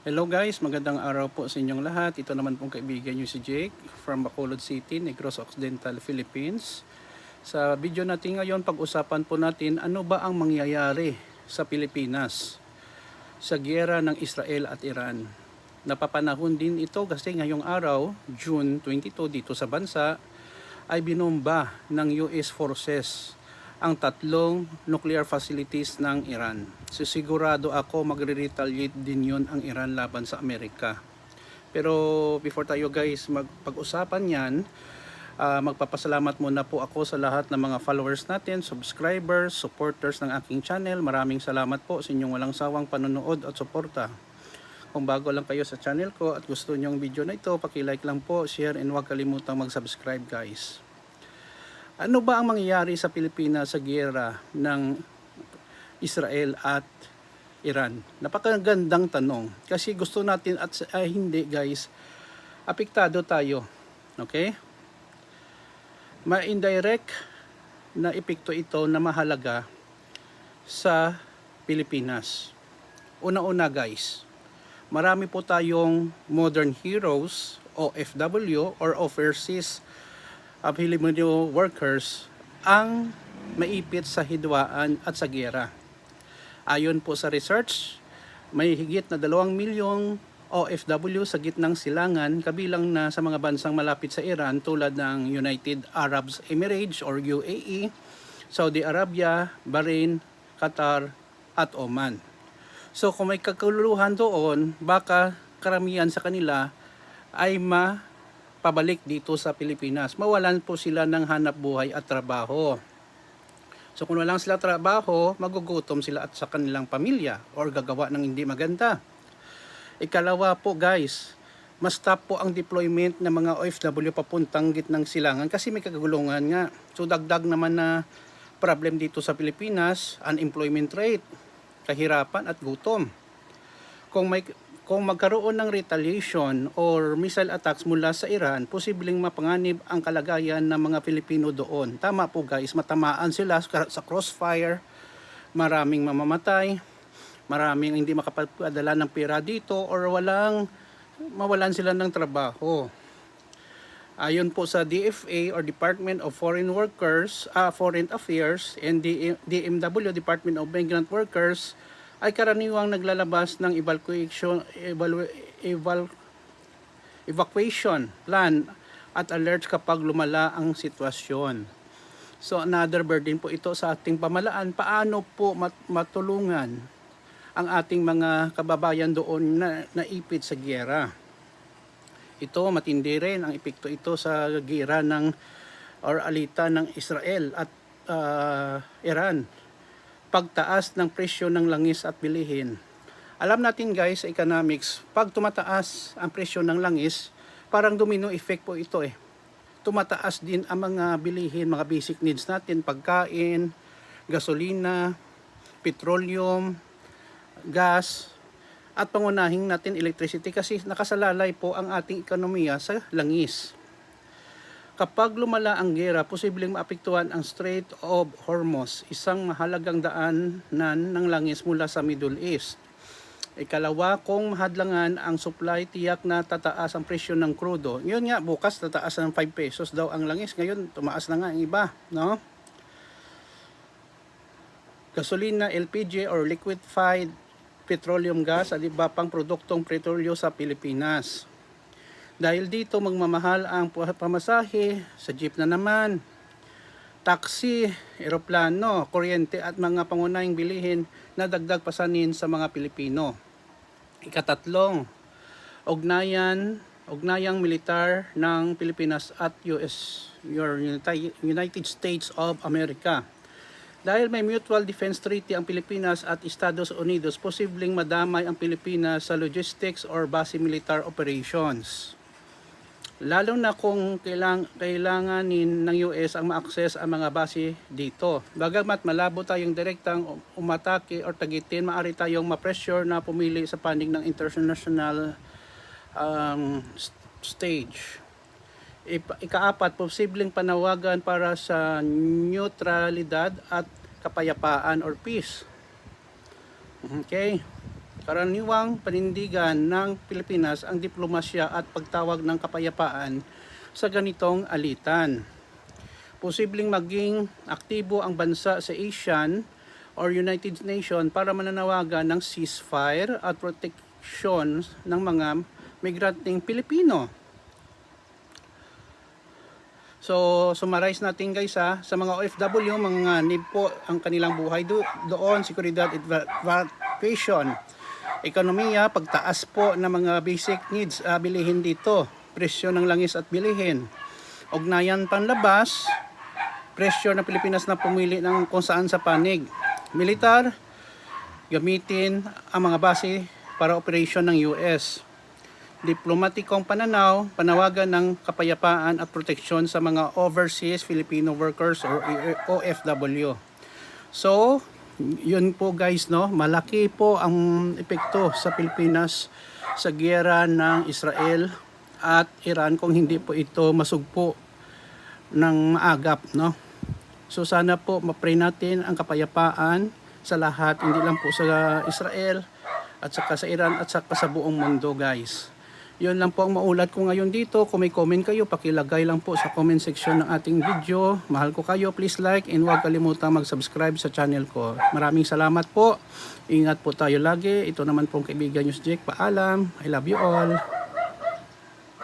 Hello guys, magandang araw po sa inyong lahat. Ito naman pong kaibigan nyo si Jake from Bacolod City, Negros Occidental, Philippines. Sa video natin ngayon, pag-usapan po natin ano ba ang mangyayari sa Pilipinas sa giyera ng Israel at Iran. Napapanahon din ito kasi ngayong araw, June 22 dito sa bansa, ay binomba ng US forces ang tatlong nuclear facilities ng Iran. Sisigurado ako magre-retaliate din yun ang Iran laban sa Amerika. Pero before tayo guys magpag-usapan yan, ah, magpapasalamat muna po ako sa lahat ng mga followers natin, subscribers, supporters ng aking channel. Maraming salamat po sa inyong walang sawang panonood at suporta. Kung bago lang kayo sa channel ko at gusto niyo ang video na ito, paki-like lang po, share and huwag kalimutang mag-subscribe guys. Ano ba ang mangyayari sa Pilipinas sa giyera ng Israel at Iran? Napakagandang tanong. Kasi gusto natin at ay hindi guys, apektado tayo. Okay? Ma-indirect na epekto ito na mahalaga sa Pilipinas. Una-una guys, marami po tayong modern heroes OFW or overseas uh, Filipino workers ang maipit sa hidwaan at sa gera. Ayon po sa research, may higit na 2 milyong OFW sa gitnang silangan kabilang na sa mga bansang malapit sa Iran tulad ng United Arab Emirates or UAE, Saudi Arabia, Bahrain, Qatar at Oman. So kung may kakuluhan doon, baka karamihan sa kanila ay mapabalik dito sa Pilipinas. Mawalan po sila ng hanap buhay at trabaho. So kung walang sila trabaho, magugutom sila at sa kanilang pamilya or gagawa ng hindi maganda. Ikalawa po guys, mas stop po ang deployment ng mga OFW papuntang gitnang silangan kasi may kagulungan nga. So dagdag naman na problem dito sa Pilipinas, unemployment rate, kahirapan at gutom. Kung may kung magkaroon ng retaliation or missile attacks mula sa Iran, posibleng mapanganib ang kalagayan ng mga Pilipino doon. Tama po guys, matamaan sila sa crossfire, maraming mamamatay, maraming hindi makapadala ng pera dito or walang mawalan sila ng trabaho. Ayon po sa DFA or Department of Foreign Workers, ah, Foreign Affairs and DMW Department of Migrant Workers ay karaniwang naglalabas ng evacuation evalu, eval, evacuation plan at alerts kapag lumala ang sitwasyon. So another burden po ito sa ating pamalaan. Paano po mat- matulungan ang ating mga kababayan doon na naipit sa giyera? Ito matindi rin ang epekto ito sa gira ng or alita ng Israel at ah, Iran. Pagtaas ng presyo ng langis at bilihin. Alam natin guys sa economics, pag tumataas ang presyo ng langis, parang domino effect po ito eh. Tumataas din ang mga bilihin, mga basic needs natin, pagkain, gasolina, petroleum, gas, at pangunahing natin electricity kasi nakasalalay po ang ating ekonomiya sa langis. Kapag lumala ang gera, posibleng maapektuhan ang Strait of Hormuz, isang mahalagang daanan ng langis mula sa Middle East. Ikalawa, kung mahadlangan ang supply, tiyak na tataas ang presyo ng krudo. Yun nga, bukas tataas ng 5 pesos daw ang langis. Ngayon, tumaas na nga ang iba. No? Gasolina, LPG or liquefied petroleum gas at iba pang produktong petrolyo sa Pilipinas. Dahil dito magmamahal ang pamasahe sa jeep na naman, taxi, eroplano, kuryente at mga pangunahing bilihin na dagdag pasanin sa mga Pilipino. Ikatatlong, ugnayan, ugnayang militar ng Pilipinas at US, your United States of America. Dahil may mutual defense treaty ang Pilipinas at Estados Unidos, posibleng madamay ang Pilipinas sa logistics or base militar operations. Lalo na kung kailang, kailanganin ng US ang ma-access ang mga base dito. Bagamat malabo tayong direktang umatake or tagitin, maaari tayong ma-pressure na pumili sa panig ng international um, st- stage. Ikaapat, posibleng panawagan para sa neutralidad at kapayapaan or peace. Okay. Karaniwang panindigan ng Pilipinas ang diplomasya at pagtawag ng kapayapaan sa ganitong alitan. Posibleng maging aktibo ang bansa sa ASEAN or United Nations para mananawagan ng ceasefire at protection ng mga migranteng Pilipino. So, summarize natin guys ha, sa mga OFW, mga need po ang kanilang buhay do, doon, seguridad at va- evacuation. Ekonomiya, pagtaas po ng mga basic needs, ah, bilihin dito. Presyo ng langis at bilihin. Ugnayan panlabas, presyo ng Pilipinas na pumili ng kung saan sa panig. Militar, gamitin ang mga base para operation ng US diplomatikong pananaw, panawagan ng kapayapaan at proteksyon sa mga overseas Filipino workers or OFW. So, yun po guys, no? Malaki po ang epekto sa Pilipinas sa giyera ng Israel at Iran kung hindi po ito masugpo ng maagap, no? So sana po mapray natin ang kapayapaan sa lahat, hindi lang po sa Israel at saka sa Iran at saka sa buong mundo guys. Yun lang po ang maulat ko ngayon dito. Kung may comment kayo, pakilagay lang po sa comment section ng ating video. Mahal ko kayo, please like and huwag kalimutang mag-subscribe sa channel ko. Maraming salamat po. Ingat po tayo lagi. Ito naman pong kaibigan News Jake. Paalam. I love you all.